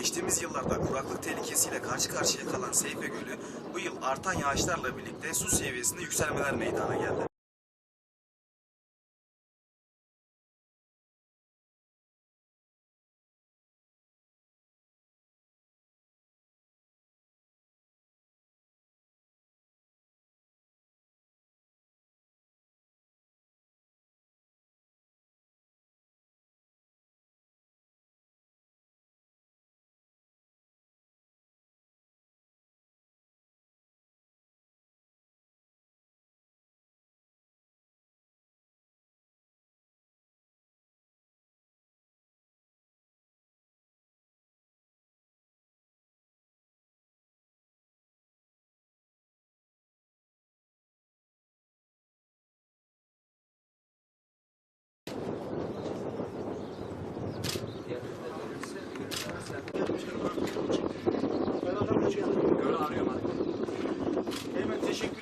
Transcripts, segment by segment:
Geçtiğimiz yıllarda kuraklık tehlikesiyle karşı karşıya kalan Seyfe Gölü bu yıl artan yağışlarla birlikte su seviyesinde yükselmeler meydana geldi.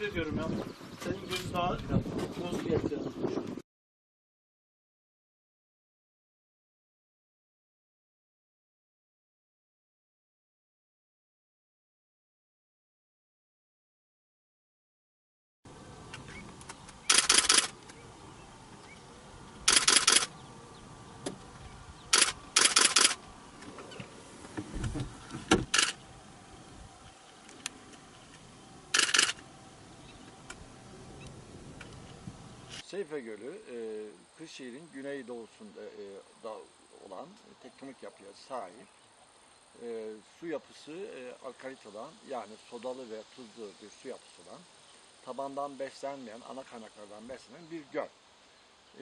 Ediyorum ya. Senin gözü daha boz geldi. Seyfe Gölü, e, Kırşehir'in güneydoğusunda e, da olan tektonik yapıya sahip. E, su yapısı e, alkalit olan yani sodalı ve tuzlu bir su yapısı olan tabandan beslenmeyen, ana kaynaklardan beslenen bir göl.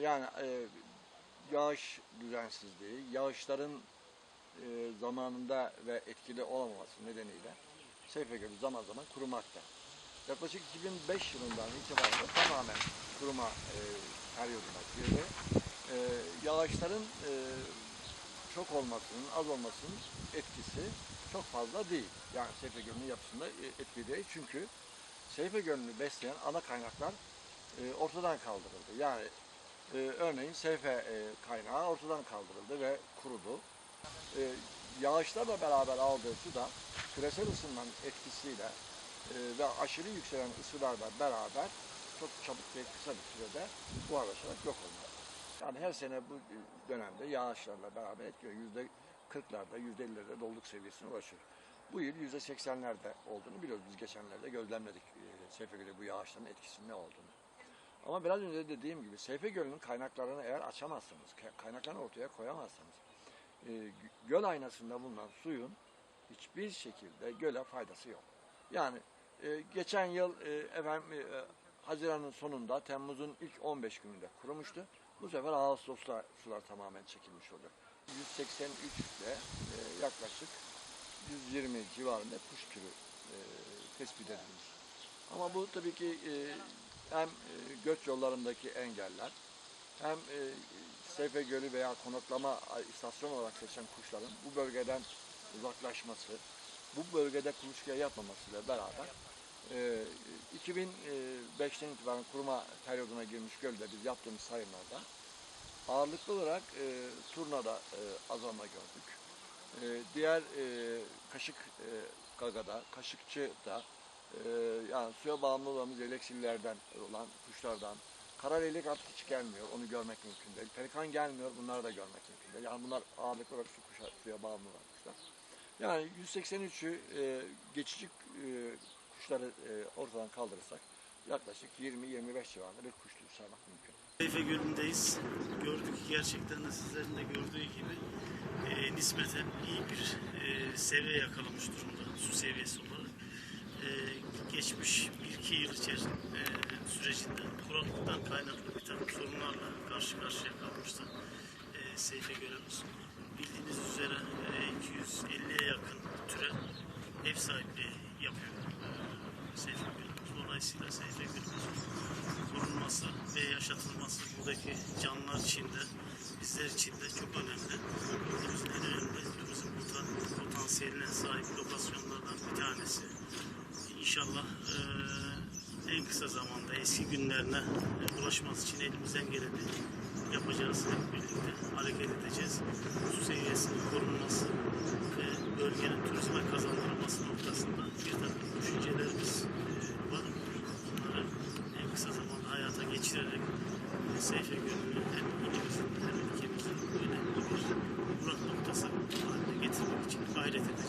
Yani e, yağış düzensizliği, yağışların e, zamanında ve etkili olamaması nedeniyle Seyfe Gölü zaman zaman kurumakta. Yaklaşık 2005 yılından itibaren tamamen kuruma e, periyoduna girdi. E, yağışların e, çok olmasının, az olmasının etkisi çok fazla değil. Yani Seyfe Gölü'nün yapısında e, etkili değil. Çünkü Seyfe Gölü'nü besleyen ana kaynaklar e, ortadan kaldırıldı. Yani e, örneğin Seyfe e, kaynağı ortadan kaldırıldı ve kurudu. E, yağışlarla beraber aldığı su da küresel ısınmanın etkisiyle ve aşırı yükselen ısılarla beraber çok çabuk ve kısa bir sürede buharlaşarak yok olmalı. Yani her sene bu dönemde yağışlarla beraber etkiliyor. Yüzde 40'larda, yüzde 50'lerde doluluk seviyesine ulaşıyor. Bu yıl yüzde 80'lerde olduğunu biliyoruz. Biz geçenlerde gözlemledik e, Seyfe Gölü bu yağışların etkisinin ne olduğunu. Ama biraz önce de dediğim gibi Seyfe Gölü'nün kaynaklarını eğer açamazsanız, ka- kaynaklarını ortaya koyamazsanız, e, göl aynasında bulunan suyun hiçbir şekilde göle faydası yok. Yani e, geçen yıl e, efendim e, Haziran'ın sonunda Temmuz'un ilk 15 gününde kurumuştu. Bu sefer Ağustos'ta sular tamamen çekilmiş oluyor. 183 ile e, yaklaşık 120 civarında kuş türü e, tespit edilmiş. Ama bu tabii ki hem göç yollarındaki engeller hem e, Seyfe Gölü veya konaklama istasyon olarak seçen kuşların bu bölgeden uzaklaşması, bu bölgede kuluçkaya yapmamasıyla beraber e, 2005'ten itibaren kuruma periyoduna girmiş gölde biz yaptığımız sayımlarda ağırlıklı olarak e, turnada e, azalma gördük. E, diğer e, kaşık e, gagada, kaşıkçıda e, yani suya bağımlı olan eleksirlerden olan kuşlardan kara leylek artık hiç gelmiyor. Onu görmek mümkün değil. Pelikan gelmiyor. Bunları da görmek mümkün değil. Yani bunlar ağırlıklı olarak su kuşa, suya bağımlı olan kuşlar. Yani 183'ü e, geçici e, kuşları e, ortadan kaldırırsak yaklaşık 20-25 civarında bir kuş türü saymak mümkün. Seyfe Gölü'ndeyiz. Gördük ki gerçekten de sizlerin de gördüğü gibi e, nispeten iyi bir e, seviye yakalamış durumda su seviyesi olarak. E, geçmiş 1-2 yıl içerisinde e, sürecinde kuraklıktan kaynaklı bir takım sorunlarla karşı karşıya kalmıştı e, Seyfe Gölü'müz. Bildiğiniz üzere e, 250'ye yakın türe ev sahipliği yapıyor e, Gölü'müz. Dolayısıyla Seyfe Gölü'müzün korunması ve yaşatılması buradaki canlılar için de bizler için de çok önemli. Ülkemizin en önemli turizm pota- potansiyeline sahip lokasyonlardan bir tanesi. İnşallah eee, en kısa zamanda eski günlerine e, ulaşması için elimizden geleni yapacağız. Hep birlikte hareket edeceğiz. Su seviyesinin korunması ve bölge noktasında bir takım düşüncelerimiz e, var. Bunları en kısa zamanda hayata geçirerek Seyfe Gönüllü hem ilimizin hem ülkemizin önemli bir durak noktası haline getirmek için gayret edeceğiz.